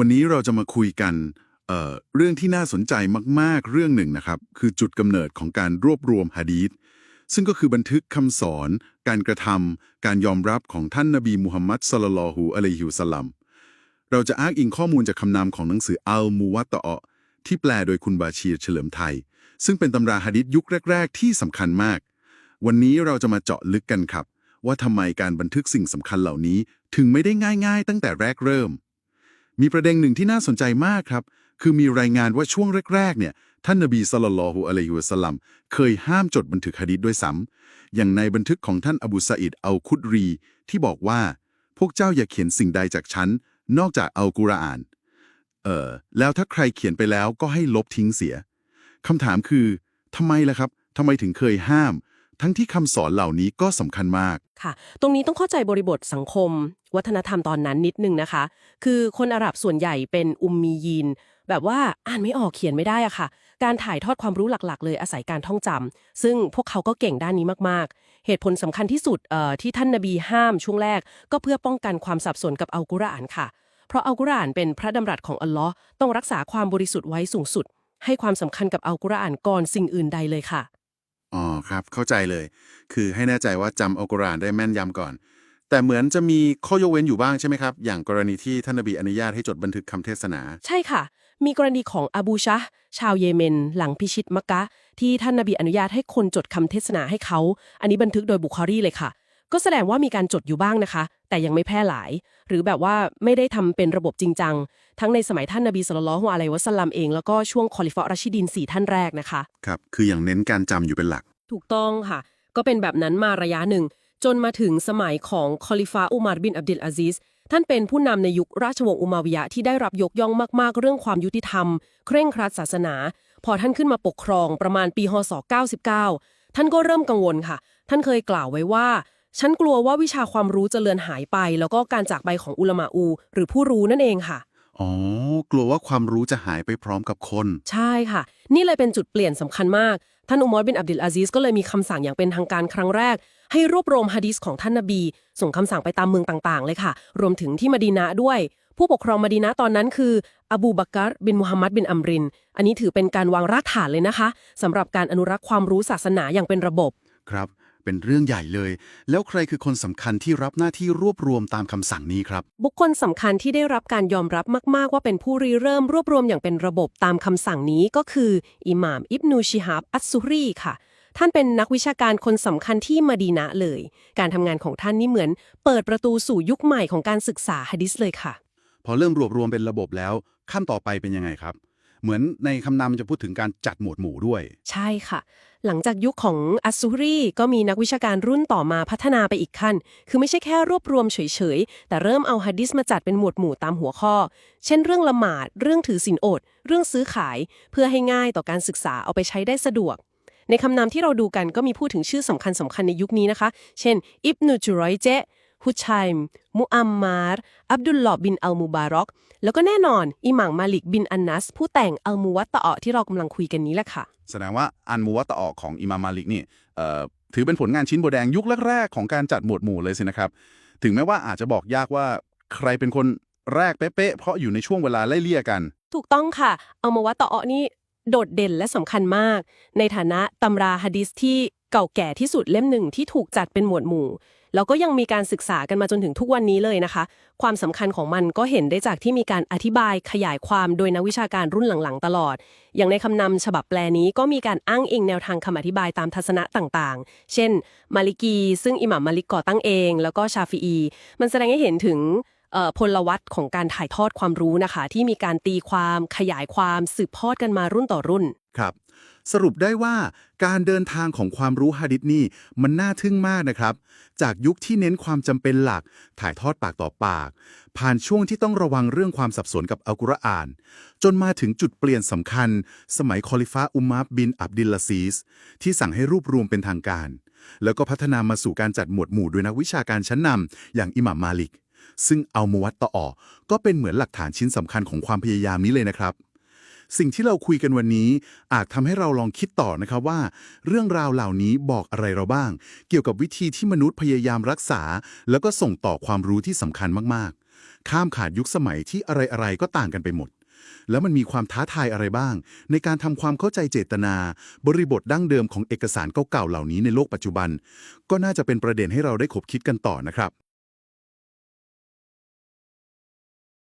วันนี้เราจะมาคุยกันเเรื่องที่น่าสนใจมากๆเรื่องหนึ่งนะครับ คือจุดกำเนิดของการรวบรวมฮะดีษซึ่งก็คือบันทึกคำสอน การกระทำการยอมรับของท่านนบีมุฮัมมัดสลลัลลอฮุอะลัยฮิวสัลลัมเราจะอ้างอิงข้อมูลจากคำนำของหนังสืออัลมูวัตตะอที่แปลโดยคุณบาชีรเฉลิมไทย ซึ่งเป็นตำราฮะดิษยุคแรก ๆ ที่สำคัญมาก วันนี้เราจะมาเจาะลึกกันครับ ว่าทำไมการบันทึกสิ่งสำคัญเหล่านี้ถึงไม่ได้ง่าย ๆ ตั้งแต่แรกเริ่ม มีประเด็นหนึ่งที่น่าสนใจมากครับ คือมีรายงานว่าช่วงแรกๆเนี่ยท่านนบีศ็อลลัลลอฮุอะลัยฮิวะสัลัมเคยห้ามจดบันทึกฮะดีษด้วยซ้ำอย่างในบันทึกของท่านอบูซาอิดอัลคุดรี ที่บอกว่า พวกเจ้าอย่าเขียนสิ่งใดจากฉัน นอกจากอัลกุรอาน เออแล้วถ้าใครเขียนไปแล้วก็ให้ลบทิ้งเสียคำถามคือทำไมล่ะครับทำไมถึงเคยห้าม ทั้งที่คำสอนเหล่านี้ก็สำคัญมาก ค่ะ ตรงนี้ต้องเข้าใจบริบทสังคม วัฒนธรรมตอนนั้นนิดนึงนะคะ คือคนอาหรับส่วนใหญ่เป็นอุมมียีน แบบว่าอ่านไม่ออกเขียนไม่ได้อะค่ะ การถ่ายทอดความรู้หลักๆ เลยอาศัยการท่องจำซึ่งพวกเขาก็เก่งด้านนี้มากๆ เหตุผลสำคัญที่สุดเอ่อที่ท่านนบีห้ามช่วงแรก ก็เพื่อป้องกันความสับสนกับอัลกุรอานค่ะ เพราะอัลกุรอานเป็นพระดำรัสของอัลลอฮ์ต้องรักษาความบริสุทธิ์ไว้สูงสุด ให้ความสำคัญกับอัลกุรอานก่อนสิ่งอื่นใดเลยค่ะ อ๋อครับ เข้าใจเลย คือให้แน่ใจว่าจำอัลกุรอานได้แม่นยำก่อน แต่เหมือนจะมีข้อยกเว้นอยู่บ้างใช่ไหมครับ อย่างกรณีที่ท่านนบีอนุญาตให้จดบันทึกคำเทศนา ใช่ค่ะ มีกรณีของอบูชะห์ชาวเยเมน หลังพิชิตมักกะห์ที่ท่านนบีอนุญาตให้คนจดคำเทศนาให้เขา อันนี้บันทึกโดยบุคอรีเลยค่ะ ก็แสดงว่ามีการจดอยู่บ้างนะคะ แต่ยังไม่แพร่หลาย หรือแบบว่าไม่ได้ทำเป็นระบบจริงจัง ทั้งในสมัยท่านนบีสุลต่านละฮ์อะลัยฮิวะสัลลัมเอง แล้วก็ช่วงคอลิฟะห์รัชชิดินสี่ท่านแรกนะคะ ครับ คืออย่างเน้นการจำอยู่เป็นหลัก ถูกต้องค่ะ ก็เป็นแบบนั้นมาระยะหนึ่ง จนมาถึงสมัยของคอลิฟาอุมารบินอับดุลอาซิสท่านเป็นผู้นำในยุคราชวงศ์อุมาวิยะห์ที่ได้รับยกย่องมาก ๆ เรื่องความยุติธรรม เคร่งครัดศาสนา พอท่านขึ้นมาปกครองประมาณปี ฮศ 99 ท่านก็เริ่มกังวลค่ะ ท่านเคยกล่าวไว้ว่า ฉันกลัวว่าวิชาความรู้จะเลือนหายไป แล้วก็การจากไปของอุลามาอู หรือผู้รู้นั่นเองค่ะ อ๋อ กลัวว่าความรู้จะหายไปพร้อมกับคน ใช่ค่ะ นี่เลยเป็นจุดเปลี่ยนสำคัญมาก ท่านอุมารบินอับดุลอาซิสก็เลยมีคำสั่งอย่างเป็นทางการครั้งแรก ให้รวบรวมฮะดีษของท่านนบี ส่งคำสั่งไปตามเมืองต่างๆ เลยค่ะ รวมถึงที่มะดีนะห์ด้วย ผู้ปกครองมะดีนะห์ตอนนั้นคืออบูบักรบินมุฮัมมัดบินอัมริน อันนี้ถือเป็นการวางรากฐานเลยนะคะสำหรับการอนุรักษ์ความรู้ศาสนาอย่างเป็นระบบ ครับ เป็นเรื่องใหญ่เลย แล้วใครคือคนสำคัญที่รับหน้าที่รวบรวมตามคำสั่งนี้ครับ บุคคลสำคัญที่ได้รับการยอมรับมากๆ ว่าเป็นผู้ริเริ่มรวบรวมอย่างเป็นระบบตามคำสั่งนี้ก็คือ อิหม่ามอิบนูชิฮาบอัสซุรีค่ะท่านเป็นนักวิชาการคนสำคัญที่มะดีนะห์เลย การทำงานของท่านนี่เหมือน เปิดประตูสู่ยุคใหม่ของการศึกษาฮะดิษเลยค่ะ พอเริ่มรวบรวมเป็นระบบแล้ว ขั้นต่อไปเป็นยังไงครับ เหมือนในคำนำจะพูดถึงการจัดหมวดหมู่ด้วย ใช่ค่ะ หลังจากยุคของอัสซูรีก็มีนักวิชาการรุ่นต่อมาพัฒนาไปอีกขั้น คือไม่ใช่แค่รวบรวมเฉยๆ แต่เริ่มเอาฮะดิษมาจัดเป็นหมวดหมู่ตามหัวข้อ เช่นเรื่องละหมาด เรื่องถือศีลอด เรื่องซื้อขาย เพื่อให้ง่ายต่อการศึกษาเอาไปใช้ได้สะดวก ในคำนำที่เราดูกันก็มีพูดถึงชื่อสำคัญสำคัญในยุคนี้นะคะ เช่น อิบนุจุรอยเจ ฮุชัยม มุอัมมาร์อับดุลลอฮ์บินอัลมูบารอก แล้วก็แน่นอน อิหม่ามมาลิกบินอันนัส ผู้แต่งอัลมูวัตตะอที่เรากำลังคุยกันนี้แหละค่ะ แสดงว่าอันมูวัตตะออกของอิมามมาลิกนี่เอ่อถือเป็นผลงานชิ้นโบแดงยุคแรกๆของการจัดหมวดหมู่เลยสินะครับ ถึงแม้ว่าอาจจะบอกยากว่าใครเป็นคนแรกเป๊ะๆเพราะอยู่ในช่วงเวลาไล่เลี่ยกัน ถูกต้องค่ะเอามาวัตตะอนี่โดดเด่นและสำคัญมาก ในฐานะตำราฮะดิษที่เก่าแก่ที่สุดเล่มหนึ่งที่ถูกจัดเป็นหมวดหมู่ แล้วก็ยังมีการศึกษากันมาจนถึงทุกวันนี้เลยนะคะ ความสำคัญของมันก็เห็นได้จากที่มีการอธิบายขยายความโดยนักวิชาการรุ่นหลังๆ ตลอด อย่างในคำนำฉบับแปลนี้ก็มีการอ้างอิงแนวทางคำอธิบายตามทัศนะต่างๆ เช่น มาลิกี ซึ่งอิหม่ามมาลิกก่อตั้งเอง แล้วก็ชาฟีอี มันแสดงให้เห็นถึงพลวัตของการถ่ายทอดความรู้นะคะ ที่มีการตีความขยายความสืบทอดกันมารุ่นต่อรุ่นครับ สรุปได้ว่าการเดินทางของความรู้ฮะดิษนี่มันน่าทึ่งมากนะครับ จากยุคที่เน้นความจำเป็นหลัก ถ่ายทอดปากต่อปาก ผ่านช่วงที่ต้องระวังเรื่องความสับสนกับอัลกุรอาน จนมาถึงจุดเปลี่ยนสำคัญ สมัยคอลิฟ้าอุมับบินอับดิลลาซีส ที่สั่งให้รวบรวมเป็นทางการ แล้วก็พัฒนามาสู่การจัดหมวดหมู่โดยนักวิชาการชั้นนำอย่างอิหม่ามมาลิกซึ่งอัลมุวัตตออก็เป็นเหมือนหลักฐานชิ้นสำคัญของความพยายามนี้เลยนะครับ สิ่งที่เราคุยกันวันนี้ อาจทำให้เราลองคิดต่อนะครับว่า เรื่องราวเหล่านี้บอกอะไรเราบ้าง เกี่ยวกับวิธีที่มนุษย์พยายามรักษา แล้วก็ส่งต่อความรู้ที่สำคัญมากๆ ข้ามขาดยุคสมัยที่อะไรๆก็ต่างกันไปหมดแล้วมันมีความท้าทายอะไรบ้าง ในการทำความเข้าใจเจตนา บริบทดั้งเดิมของเอกสารเก่าๆเหล่านี้ในโลกปัจจุบัน ก็น่าจะเป็นประเด็นให้เราได้ขบคิดกันต่อนะครับ